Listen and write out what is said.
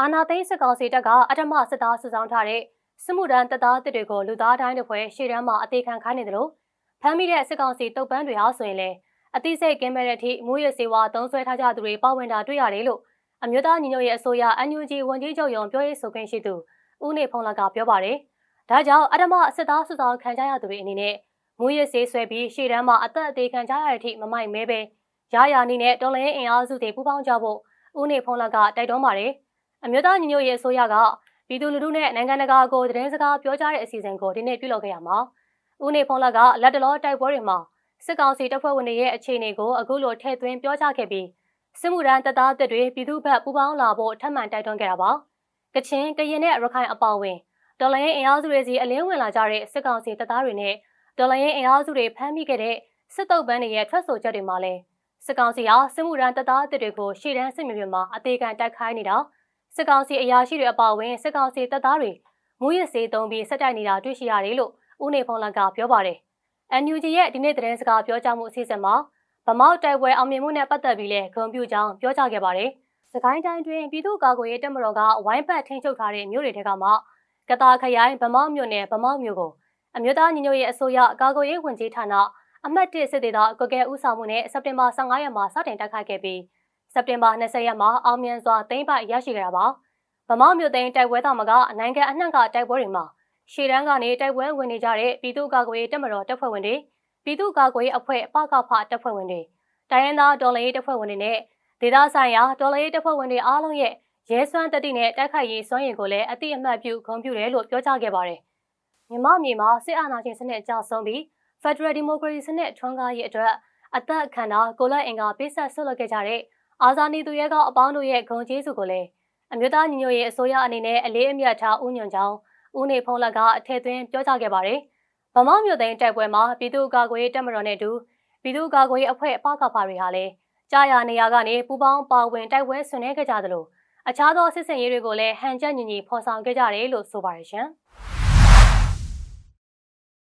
အာနာသိန်းစစ်ကောင်စီတပ်ကအထမစစ်သားစုဆောင်ထားတဲ့စစ်မှုထမ်းတပ်သားတစ်တွေကိုလူသားတိုင်းတစ်ဖွဲ့ရှေ့တန်းမှာအသေးခံခိုင်းနေတယ်လို့ဖမ်းမိတဲ့စစ်ကောင်စီတုပ်ပန်းတွေဟာဆိုရင်လည်းအသိစိတ်ကင်းမဲ့တဲ့အထိမူရစေဝါသုံးဆွဲထားကြသူတွေပါဝင်တာတွေ့ရတယ်လို့အမျိုးသားညီညွတ်ရေးအစိုးရ NUG ဝန်ကြီးချုပ်ရုံပြောရေးဆိုခွင့်ရှိသူဦးနေဖုံးလကပြောပါတယ်။ဒါကြောင့်အထမစစ်သားစုဆောင်ခံကြရသူတွေအနေနဲ့မူရစေဆွဲပြီးရှေ့တန်းမှာအသက်အသေးခံကြရတဲ့အထိမမိုက်မဲပဲရရနီနဲ့တော်လိုင်းအင်အားစုတွေပူးပေါင်းကြဖို့ဦးနေဖုံးလကတိုက်တွန်းပါတယ်။ အမျိုးသားညီညွတ်ရေးအစိုးရကပြည်သူလူထုနဲ့နိုင်ငံတကာကိုသတင်းစကားပြောကြားတဲ့အစီအစဉ်ကိုဒီနေ့ပြုလုပ်ခဲ့ရမှာဦးနေဖုံးလကလက်တလောတိုက်ပွဲတွေမှာစစ်ကောင်စီတပ်ဖွဲ့ဝင်တွေရဲ့အခြေအနေကိုအခုလိုထည့်သွင်းပြောကြားခဲ့ပြီးစစ်မှုထမ်းတပ်သားတပ်တွေပြည်သူ့ဘက်ပူးပေါင်းလာဖို့ထပ်မံတိုက်တွန်းခဲ့တာပါ။ကချင်ကရင်နဲ့ရခိုင်အပေါင်းဝင်ဒေါ်လာရင်အင်အားစုတွေစီအလင်းဝင်လာကြတဲ့စစ်ကောင်စီတပ်သားတွေနဲ့ဒေါ်လာရင်အင်အားစုတွေဖမ်းမိခဲ့တဲ့စစ်တုပ်ပန်းတွေရဲ့ထွက်ဆိုချက်တွေမှာလည်းစစ်ကောင်စီဟာစစ်မှုထမ်းတပ်သားတပ်တွေကိုရှေ့တန်းစစ်မြေပြင်မှာအသေးခံတိုက်ခိုင်းနေတာ စစ်ကောင်စီအရာရှိတွေအပါအဝင်စစ်ကောင်စီတပ်သားတွေမူရစေသုံးပြီးဆက်တိုက်နေတာတွေ့ရှိရတယ်လို့ဦးနေဖုံးလန်ကပြောပါတယ်။ NUG ရဲ့ဒီနေ့သတင်းစကားပြောကြားမှုအစီအစဉ်မှာဗမောက်တိုက်ပွဲအောင်မြင်မှုနဲ့ပတ်သက်ပြီးလည်းဂုဏ်ပြုကြောင်းပြောကြားခဲ့ပါတယ်။စကိုင်းတိုင်းတွင်ပြည်သူ့ကာကွယ်ရေးတပ်မတော်ကဝိုင်းပတ်ထိန်းချုပ်ထားတဲ့မြို့တွေထဲကမှကတာခရိုင်ဗမောက်မြို့နယ်ဗမောက်မြို့ကိုအမျိုးသားညီညွတ်ရေးအစိုးရကာကွယ်ရေးဝန်ကြီးဌာနအမှတ်၁စစ်ဒေသကွက်ကဲဦးဆောင်မှုနဲ့စက်တင်ဘာ15ရက်မှာစတင်တိုက်ခိုက်ခဲ့ပြီး စက်တင်ဘာ20ရက်မှာအောင်မြင်စွာသိမ်းပိုက်ရရှိခဲ့တာပါ။ဗမောက်မြို့သိမ်းတိုက်ပွဲသားမကနိုင်ငံအနှံ့ကတိုက်ပွဲတွေမှာရှေ့တန်းကနေတိုက်ပွဲဝင်နေကြတဲ့ပြည်သူ့ကာကွယ်ရေးတပ်မတော်တပ်ဖွဲ့ဝင်တွေပြည်သူ့ကာကွယ်ရေးအဖွဲ့ပကဖတပ်ဖွဲ့ဝင်တွေတိုင်းရင်းသားဒေါ်လာရေးတပ်ဖွဲ့ဝင်တွေနဲ့ဒေသဆိုင်ရာဒေါ်လာရေးတပ်ဖွဲ့ဝင်တွေအားလုံးရဲ့ရဲစွမ်းတတိနဲ့တိုက်ခိုက်ရေးစွမ်းရည်ကိုလည်းအတိအမှတ်ပြုဂုဏ်ပြုတယ်လို့ပြောကြားခဲ့ပါတယ်။မြန်မာပြည်မှာစစ်အာဏာရှင်စနစ်အကြဆုံးပြီး Federal Democracy စနစ်ထွန်းကားရေးအတွက်အသက်အခမ်းအနားကိုလက်အင်္ဂါပေးဆက်ဆွတ်လွှတ်ခဲ့ကြတဲ့ အာဇာနည်သူရဲကောင်းအပေါင်းတို့ရဲ့ဂုဏ်ကျေးဇူးကိုလည်းအမျိုးသားညီညွတ်ရေးအစိုးရအနေနဲ့အလေးအမြတ်ထားဥညွှန်ကြောင်းဦးနေဖုံးလက်ကထည့်သွင်းပြောကြားခဲ့ပါတယ်။ဗမောက်မြို့သိမ်းတိုက်ပွဲမှာပြည်သူ့ကာကွယ်ရေးတပ်မတော်နဲ့အတူပြည်သူ့ကာကွယ်ရေးအဖွဲ့အပကဖာတွေဟာလည်းကြာရနေရာကနေပူပေါင်းပါဝင်တိုက်ပွဲဆင်နွှဲခဲ့ကြသလိုအခြားသောစစ်စင်ရေးတွေကိုလည်းဟန်ချက်ညီညီဖော်ဆောင်ခဲ့ကြတယ်လို့ဆိုပါတယ်ရှင်။